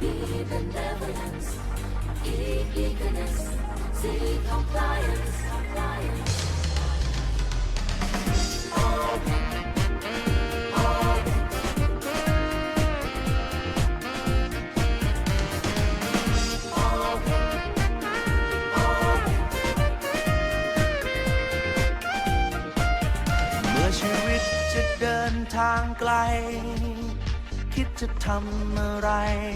Be benevolence, e- eagerness, seek compliance, compliance. เมื่อชีวิตจะเดินทางไกล คิดจะทำอะไรดีๆก็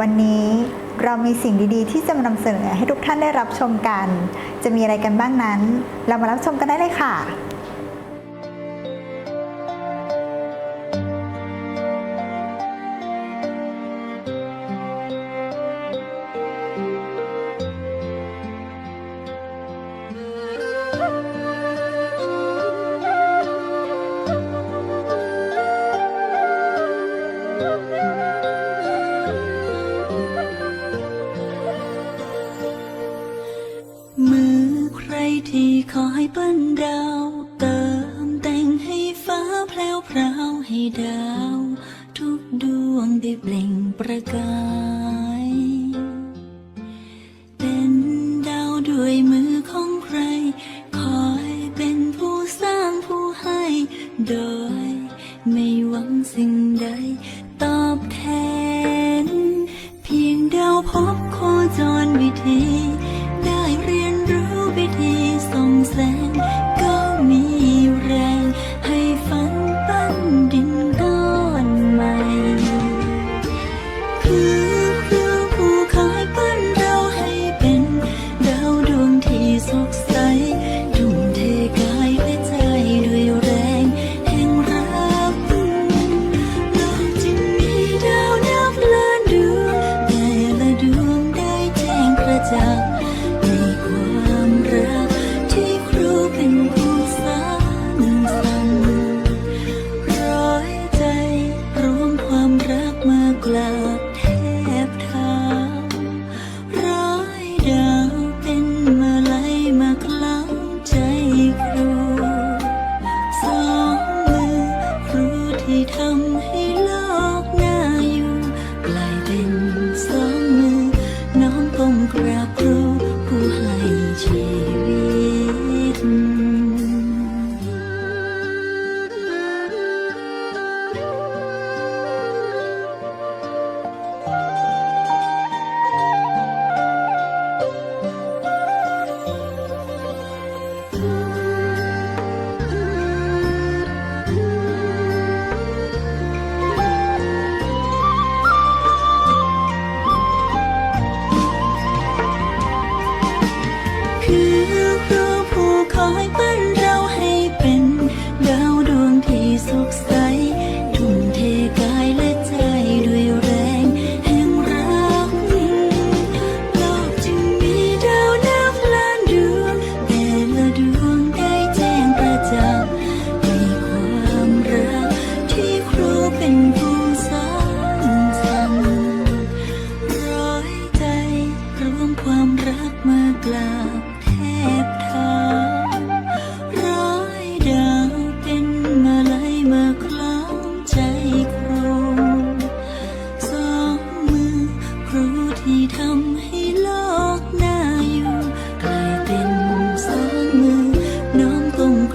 วันนี้เรามีสิ่งดีๆ ที่จะมานำเสนอให้ทุกท่านได้รับชมกัน จะมีอะไรกันบ้างนั้น เรามารับชมกันได้เลยค่ะ ที่คอยปั้นดาวเติมแต่งให้ฟ้าแพลวพราวให้ดาว ทุกดวงได้เปล่งประกาย เป็นดาวด้วยมือของใคร คอยเป็นผู้สร้างผู้ให้ โดยไม่หวังสิ่งใด ตอบแทน เพียงดาวพบ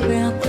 real